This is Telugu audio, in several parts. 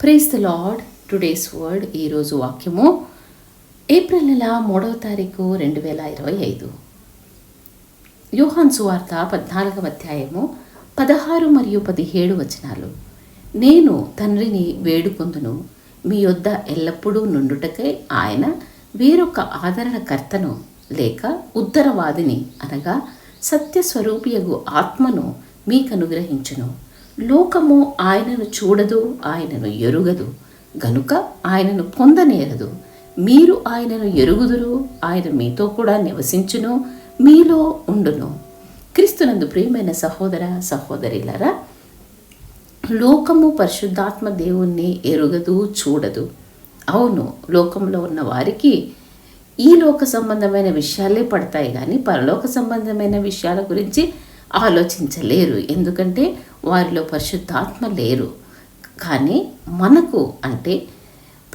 Praise the Lord today's word ఈరోజు వాక్యము. ఏప్రిల్ నెల మూడవ తారీఖు రెండు వేల ఇరవై ఐదు. యోహాన్ సువార్త పద్నాలుగవ అధ్యాయము పదహారు మరియు పదిహేడు వచనాలు. నేను తండ్రిని వేడుకొందును. మీ యొద్ద ఎల్లప్పుడూ నుండుటకై ఆయన వేరొక ఆదరణకర్తను లేక ఉత్తరవాదిని అనగా సత్యస్వరూపియగు ఆత్మను మీకు అనుగ్రహించును లోకము ఆయనను చూడదు ఆయనను ఎరుగదు. గనుక ఆయనను పొందనేరదు. మీరు ఆయనను ఎరుగుదురు ఆయన మీతో కూడా నివసించును మీలో ఉండును. క్రీస్తునందు ప్రియమైన సహోదర సహోదరిలరా లోకము పరిశుద్ధాత్మ దేవుణ్ణి ఎరుగదు చూడదు. అవును లోకంలో ఉన్న వారికి ఈ లోక సంబంధమైన విషయాలే పడతాయి కానీ పరలోక సంబంధమైన విషయాల గురించి ఆలోచించలేరు. ఎందుకంటే వారిలో పరిశుద్ధాత్మ లేరు. కానీ మనకు అంటే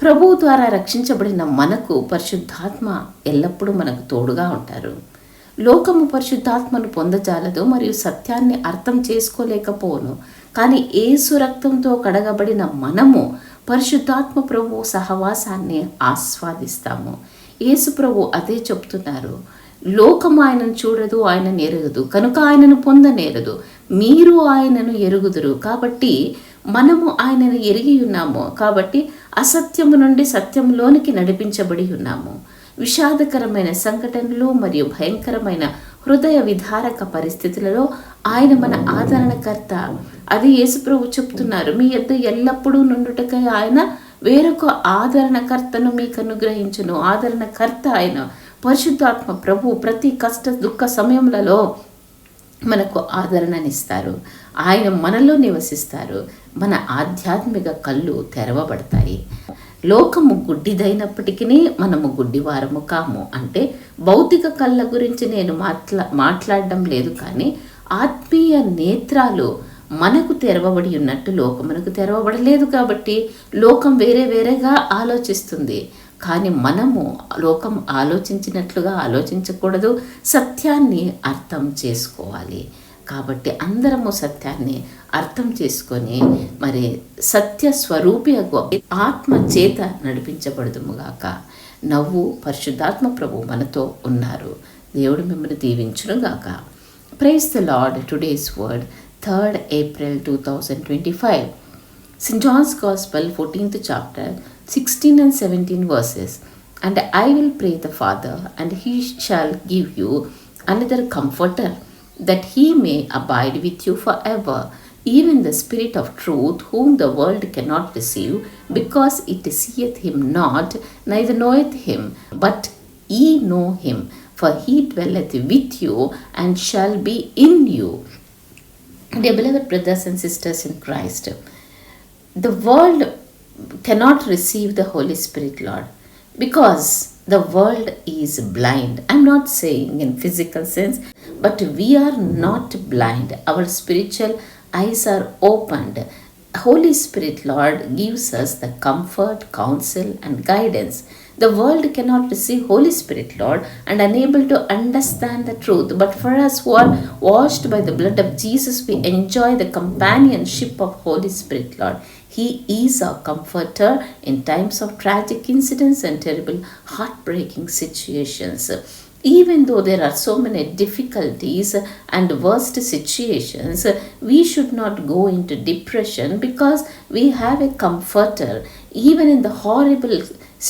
ప్రభు ద్వారా రక్షించబడిన మనకు పరిశుద్ధాత్మ ఎల్లప్పుడూ మనకు తోడుగా ఉంటారు. లోకము పరిశుద్ధాత్మను పొందజాలదు మరియు సత్యాన్ని అర్థం చేసుకోలేకపోను. కానీ ఏసు రక్తంతో కడగబడిన మనము పరిశుద్ధాత్మ ప్రభు సహవాసాన్ని ఆస్వాదిస్తాము. యేసు ప్రభు అదే చెప్తున్నారు. లోకం ఆయనను చూడదు ఆయనను ఎరగదు. కనుక ఆయనను పొందనేరదు. మీరు ఆయనను ఎరుగుదురు. కాబట్టి మనము ఆయనను ఎరిగి ఉన్నాము. కాబట్టి అసత్యము నుండి సత్యంలోనికి నడిపించబడి ఉన్నాము. విషాదకరమైన సంఘటనలు మరియు భయంకరమైన హృదయ విధారక పరిస్థితులలో ఆయన మన ఆదరణకర్త. అది యేసుప్రభు చెప్తున్నారు. మీ యొద్ద ఎల్లప్పుడూ నుండుటకై ఆయన వేరొక ఆదరణకర్తను మీకు అనుగ్రహించును. ఆదరణకర్త ఆయన. పరిశుద్ధాత్మ ప్రభు ప్రతి కష్ట దుఃఖ సమయములలో మనకు ఆదరణనిస్తారు. ఆయన మనలో నివసిస్తారు. మన ఆధ్యాత్మిక కళ్ళు తెరవబడతాయి. లోకము గుడ్డిదైనప్పటికీ మనము గుడ్డివారము కాము. అంటే భౌతిక కళ్ళ గురించి నేను మాట్లా మాట్లాడడం లేదు కానీ ఆత్మీయ నేత్రాలు మనకు తెరవబడి ఉన్నట్టు లోకం మనకు తెరవబడలేదు కాబట్టి లోకం వేరే వేరేగా ఆలోచిస్తుంది. కానీ మనము లోకం ఆలోచించినట్లుగా ఆలోచించకూడదు. సత్యాన్ని అర్థం చేసుకోవాలి. కాబట్టి అందరము సత్యాన్ని అర్థం చేసుకొని మరి సత్య స్వరూపి ఆత్మ చేత నడిపించబడదుముగాక నవ్వు పరిశుద్ధాత్మ ప్రభు మనతో ఉన్నారు. దేవుడు మిమ్మల్ని దీవించునుగాక praise the Lord today's word third April two thousand twenty five St. John's Gospel, 14th chapter, 16 and 17 verses. And I will pray the Father, and he shall give you another comforter, that he may abide with you forever, even the Spirit of truth, whom the world cannot receive, because it seeth him not, neither knoweth him, but ye know him, for he dwelleth with you and shall be in you. Dear beloved brothers and sisters in Christ, the world cannot receive the Holy Spirit, Lord, because the world is blind. I'm not saying in physical sense, but we are not blind. Our spiritual eyes are opened. Holy Spirit, Lord, gives us the comfort, counsel, and guidance. The world cannot receive Holy Spirit, Lord, and unable to understand the truth. But for us who are washed by the blood of Jesus, we enjoy the companionship of Holy Spirit, Lord. He is our comforter in times of tragic incidents and terrible heartbreaking situations even though there are so many difficulties and worst situations, we should not go into depression because we have a comforter. Even in the horrible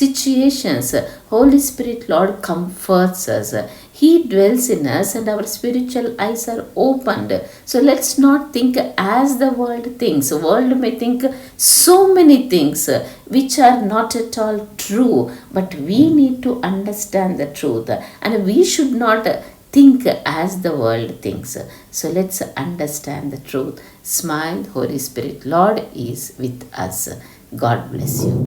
situations, Holy Spirit, Lord, comforts us. He dwells in us and our spiritual eyes are opened. So let's not think as the world thinks. The world may think so many things which are not at all true, but we need to understand the truth and we should not think as the world thinks. So let's understand the truth. Smile, Holy Spirit, Lord is with us. God bless you.